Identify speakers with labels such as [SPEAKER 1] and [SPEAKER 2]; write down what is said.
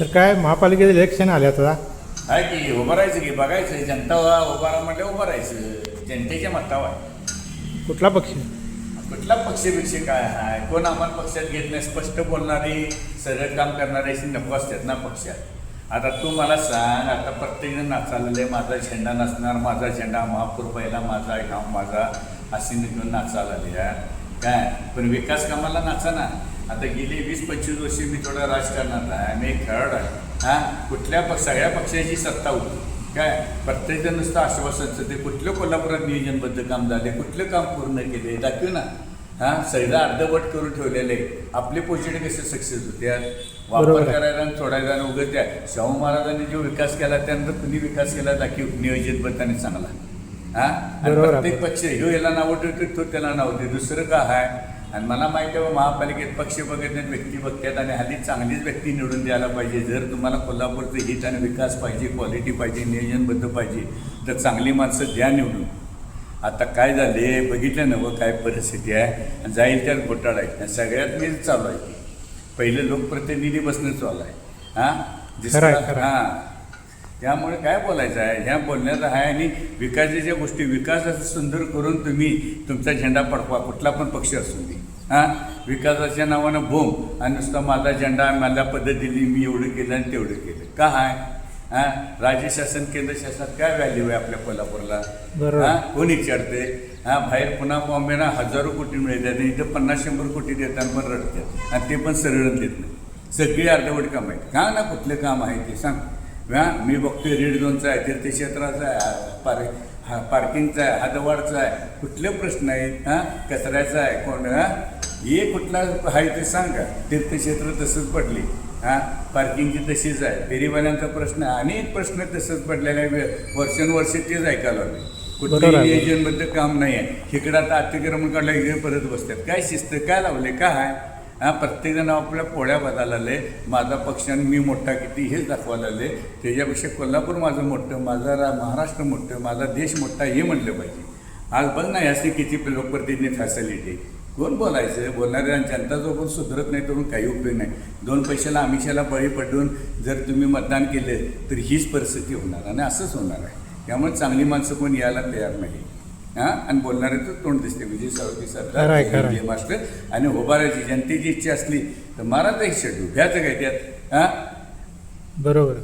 [SPEAKER 1] तर काय महापालिकेचं इलेक्शन आले आता?
[SPEAKER 2] आहे की उभं राहायचं की बघायचं. जनता उभा राहा म्हणलं उभं राहायचं. जनतेच्या मतावर. आहे.
[SPEAKER 1] कुठला पक्ष?
[SPEAKER 2] कुठला पक्षपेक्षा काय आहे कोण आम्हाला पक्षात घेत नाही? स्पष्ट बोलणारी सरळ काम करणारी अशी नको असतात ना पक्षात. आता तू मला सांग आता प्रत्येकजण नाचालेलं आहे माझा झेंडा नसणार माझा झेंडा महापूर पहिला माझा गाव माझा असे निघून नाचायला आहे काय? पण विकास कामाला नाचा ना. आता गेली वीस पंचवीस वर्षे मी थोडा राजकारणात आहे. मी एक खेळाडू आहे. हा? कुठल्या पक्ष सगळ्या पक्षाची सत्ता होती. काय? प्रत्येकजण नुसतं आश्वासनचं ते कुठलं कोल्हापुरात नियोजनबद्ध काम झाले कुठलं काम पूर्ण केले दाखवू ना. हा? सगळं अर्धवट करून ठेवलेले. आपले प्रोजेक्ट कसे सक्सेस होते वापर. करायला आणि सोडायला आणि उगत त्या शाहू महाराजांनी जो विकास केला त्यानंतर कुणी विकास केला दाखव. नियोजितबद्ध आणि चांगला. हा? आणि. प्रत्येक पक्ष ह्यो याला नाव ठेवतो तो त्याला नाव दे दुसरं का आहे आणि मला माहिती आहे महापालिकेत पक्ष बघत व्यक्ती बघतात आणि हल्ली चांगलीच व्यक्ती निवडून द्यायला पाहिजे. जर तुम्हाला कोल्हापूरचं हित आणि विकास पाहिजे क्वालिटी पाहिजे नियोजनबद्ध पाहिजे तर चांगली माणसं द्या निवडून. आता काय झाले बघितलं ना व काय परिस्थिती आहे. आणि जाईल त्यात घोटाळा आहे. सगळ्यात मी चालू आहे की पहिलं लोकप्रतिनिधी बसणं चालू आहे. हां. हां. त्यामुळे काय बोलायचं आहे? ह्या बोलण्याचं आहे आणि विकासाच्या गोष्टी. विकास असं सुंदर करून तुम्ही तुमचा झेंडा पडवा कुठला पण पक्ष असू दे. हां? विकासाच्या नावानं बोंब आणि नुसता माझा झेंडा मला पद्धत दिली मी एवढं केलं आणि तेवढं केलं. का आहे हां? राज्य शासन केंद्र शासनात काय व्हॅल्यू आहे आपल्या कोल्हापूरला?
[SPEAKER 1] बरोबर.
[SPEAKER 2] हां? कोण विचारते हा? बाहेर पुन्हा बॉम्बेला हजारो कोटी मिळतात आणि इथं पन्नास शंभर कोटी देतात पण रडतात. आणि ते पण सरळ देत नाही. सगळी अर्धवट काम आहेत. का ना कुठलं काम आहे ते? सांग. हा? मी बघतोय रेड झोनचं आहे तीर्थक्षेत्राचं आहे पार हा पार्किंगचा आहे हादवाडचा आहे. कुठले प्रश्न आहेत? हां? कचऱ्याचा आहे कोण? हा? हे कुठला आहे ते सांगा. तीर्थक्षेत्र तसंच पडली. हां? पार्किंगची तशीच आहे. फेरीवाल्यांचा प्रश्न आहे. अनेक प्रश्न तसंच पडलेले आहे वर्षानुवर्ष तेच ऐकायला लागले.
[SPEAKER 1] आहे.
[SPEAKER 2] नियोजनबद्ध काम नाही आहे. इकडं आता अतिक्रमण काढलं इकडे परत बसतात. काय शिस्त? काय लावले? काय आहे? हा? प्रत्येकजण आपल्या पोळ्या बदलायला आले माझा पक्ष आणि मी मोठा किती हेच दाखवायला आले त्याच्यापेक्षा कोल्हापूर माझं मोठं माझा रा महाराष्ट्र मोठं माझा देश मोठा हे म्हटलं पाहिजे. आज बघ ना याची किती लोकप्रतिनिधी फॅसिलिटी कोण बोलायचं? बोलणारे आणि जनता जोपर्यंत सुधरत नाही तरून काही उपयोग नाही. दोन पैशाला आमिषाला बळी पडून जर तुम्ही मतदान केलं तर हीच परिस्थिती होणार आणि असंच होणार आहे. त्यामुळे चांगली माणसं कोण यायला तयार नाही. हां? आणि बोलणाऱ्याचं तोंड दिसते विजय सावकी. सरकार मास्टर आणि उभारायची जनतेची इच्छा असली तर मारा तर शेट उभ्याचं काय त्यात. हां?
[SPEAKER 1] बरोबर.